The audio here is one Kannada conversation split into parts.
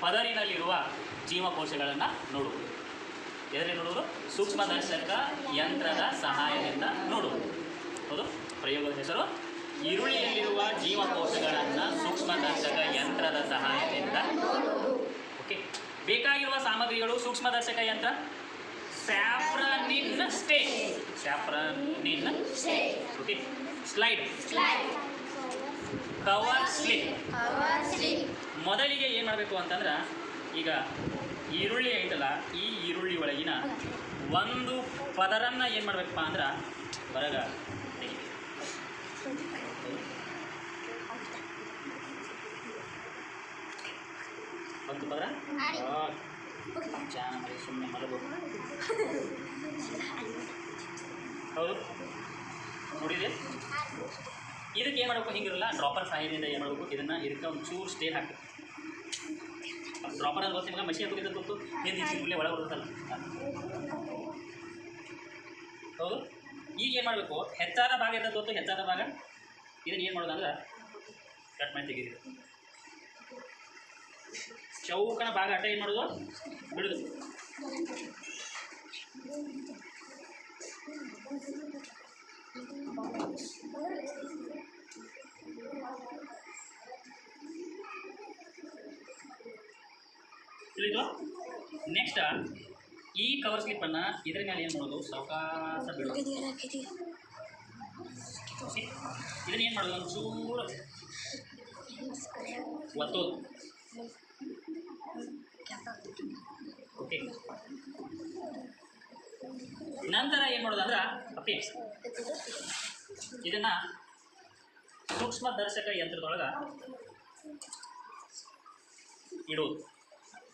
ಪದರಿನಲ್ಲಿರುವ ಜೀವಕೋಶಗಳನ್ನು ನೋಡುವುದು. ಎದರಲ್ಲಿ ನೋಡುವುದು? ಸೂಕ್ಷ್ಮದರ್ಶಕ ಯಂತ್ರದ ಸಹಾಯದಿಂದ ನೋಡುವುದು. ಹೌದು? ಪ್ರಯೋಗದ ಹೆಸರು? ಈರುಳ್ಳಿಯಲ್ಲಿರುವ ಜೀವಕೋಶಗಳನ್ನು ಸೂಕ್ಷ್ಮದರ್ಶಕ ಯಂತ್ರದ ಸಹಾಯದಿಂದ ಓಕೆ. ಬೇಕಾಗಿರುವ ಸಾಮಗ್ರಿಗಳು ಸೂಕ್ಷ್ಮದರ್ಶಕ ಯಂತ್ರ? Safranin stain safranin okay. Slide. Cover slip ಮೊದಲಿಗೆ ಏನು ಮಾಡಬೇಕು ಅಂತಂದ್ರೆ ಈಗ ಈರುಳ್ಳಿ ಐತಲ್ಲ ಈ ಈರುಳ್ಳಿ ಒಳಗಿನ ಒಂದು ಪದರನ್ನು ಏನು ಮಾಡಬೇಕಪ್ಪ ಅಂದ್ರೆ ಹೊರಗ ಒಂದು ಪದರ? ಚೆನ್ನಾಗಿ ಸುಮ್ಮನೆ ಮಲಗು. ಹೌದು? ನೋಡಿದೆ ಇದಕ್ಕೆ ಏನು ಮಾಡಬೇಕು? ಹಿಂಗಿರಲ್ಲ ಡ್ರಾಪರ್ ಸಹಾಯದಿಂದ ಏನು ಮಾಡಬೇಕು? ಇದನ್ನು ಇದಕ್ಕೆ ಒಂದು ಚೂರು ಸ್ಟೇಲ್ ಹಾಕಬೇಕು ಡ್ರಾಪರ್ ಅಲ್ಲಿ ಗೊತ್ತಿಲ್ಲ, ಮಷೀನ್ ಹಾಕೋದು ಗೊತ್ತು. ಏನು ಚಿಕ್ಕುಳ್ಳೆ ಒಳಗೆ ಬರುತ್ತಲ್ಲ. ಹೌದು? ಈಗ ಏನು ಮಾಡಬೇಕು? ಹೆಚ್ಚಾದ ಭಾಗ ಇದ್ದದ್ದು ಗೊತ್ತು, ಹೆಚ್ಚಾದ ಭಾಗ? ಇದನ್ನು ಏನು ಮಾಡೋದು ಅಂದ್ರೆ ಕಟ್ ಮಾಡಿ ತೆಗೀರಿ. ಚೌಕನ ಭಾಗ ಅಟ್ಟ ಏನು ಮಾಡೋದು? ಬಿಡುದು. ತಿಳಿದು ನೆಕ್ಸ್ಟ್ ಈ ಕವರ್ ಸ್ಲಿಪ್ಪನ್ನು ಇದ್ರ ಮೇಲೆ ಏನು ಮಾಡೋದು? ಸಾವಕಾಶ ಬಿಡೋದು ಇದನ್ನ ಏನು ಮಾಡೋದು? ಒಂದು ಚೂರು ಒತ್ತೋದು. ಓಕೆ ನಂತರ ಏನು ಮಾಡೋದು ಅಂದ್ರೆ ಅಪೇಕ್ಷ ಇದನ್ನು ಸೂಕ್ಷ್ಮ ದರ್ಶಕ ಯಂತ್ರದೊಳಗೆ ಇಡೋದು.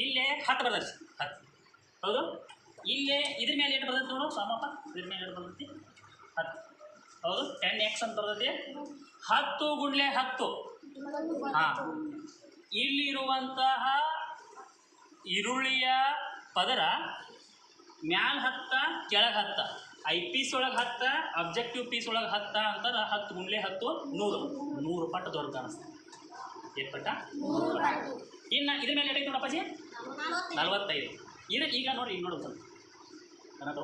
ಇಲ್ಲೇ ಹತ್ತು ಬರ್ತದೆ ಹತ್ತು. ಹೌದು? ಇಲ್ಲೇ ಇದ್ರ ಮೇಲೆ ಎಷ್ಟು ಬರ್ತೈತಿ ನೋಡು ಸಮಪ ಇದ್ರ ಮೇಲೆ ಎಷ್ಟು ಬರ್ತೈತಿ ಹತ್ತು. ಹೌದು? ಟೆನ್ ಎಕ್ಸ್ ಅಂತ ಬರ್ತೈತಿ ಹತ್ತು ಗುಂಡ್ಲೆ ಹತ್ತು. ಹಾಂ. ಇಲ್ಲಿರುವಂತಹ ಈರುಳ್ಳಿಯ ಪದರ ಮ್ಯಾಲ ಹತ್ತ, ಕೆಳಗೆ ಹತ್ತ. ಐ ಪೀಸ್ ಒಳಗೆ ಹತ್ತ ಅಬ್ಜೆಕ್ಟಿವ್ ಪೀಸ್ ಒಳಗೆ ಹತ್ತ ಅಂತಾರೆ, ಹತ್ತು ಗುಂಡ್ಲೆ ಹತ್ತು, ನೂರು. ನೂರು ಪಟ್ಟು ದೊಡ್ಡ ಕಾಣಿಸ್ತದೆ ಎಷ್ಟು ಪಟ್ಟ? ನೂರು ಪಟ್ಟ. ಇನ್ನು ಇದ್ರ ಮೇಲೆ ಎಷ್ಟೈತೆ ನೋಡಪ್ಪಾಜಿ ನಲ್ವತ್ತೈದು. ಇದು ಈಗ ನೋಡಿ ಈಗ ನೋಡಿ ಸ್ವಲ್ಪ ಪಜಿ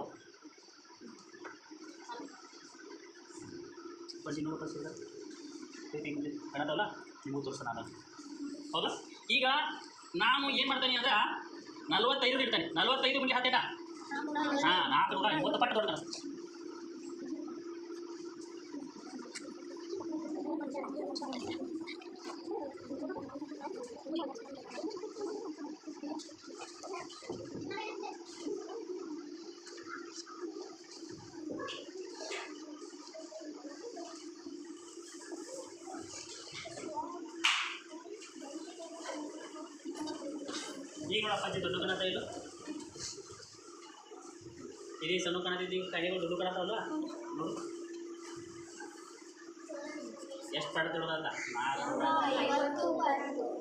ಅಪ್ಪಾಜಿ ನೋಡು ಪಸಿ ಕನ್ನಡವಲ್ಲ ನಿಮಗೂ ತೋರಿಸೋಣ ನಾನು. ಹೌದಾ? ಈಗ ನಾನು ಏನು ಮಾಡ್ತೇನೆ ಅಂದ್ರೆ ನಲ್ವತ್ತೈದು ಇಡ್ತಾನೆ. ನಲ್ವತ್ತೈದು ಮುಂದೆ ಹತ್ತೇಟ? ಹಾಂ ನಾಲ್ಕು ನೂರ ಮೂವತ್ತು ಪಟ್ಟು ದೊಡ್ಡ ನೋಡಪ್ಪ ಅಜ್ಜಿ ದೊಡ್ಡ ಕಾಣತ್ತ ಇಲ್ಲ ಇದೇ ಸಣ್ಣ ಕಾಣತಿದ್ದು ಈಗ ಕೈಗಳು ದೊಡ್ಡ ಕಾಣತ್ತಲ್ಲ ನೋಡು ಎಷ್ಟು ಪಡೆದಿಡೋದಲ್ಲ ನಾಲ್ಕು.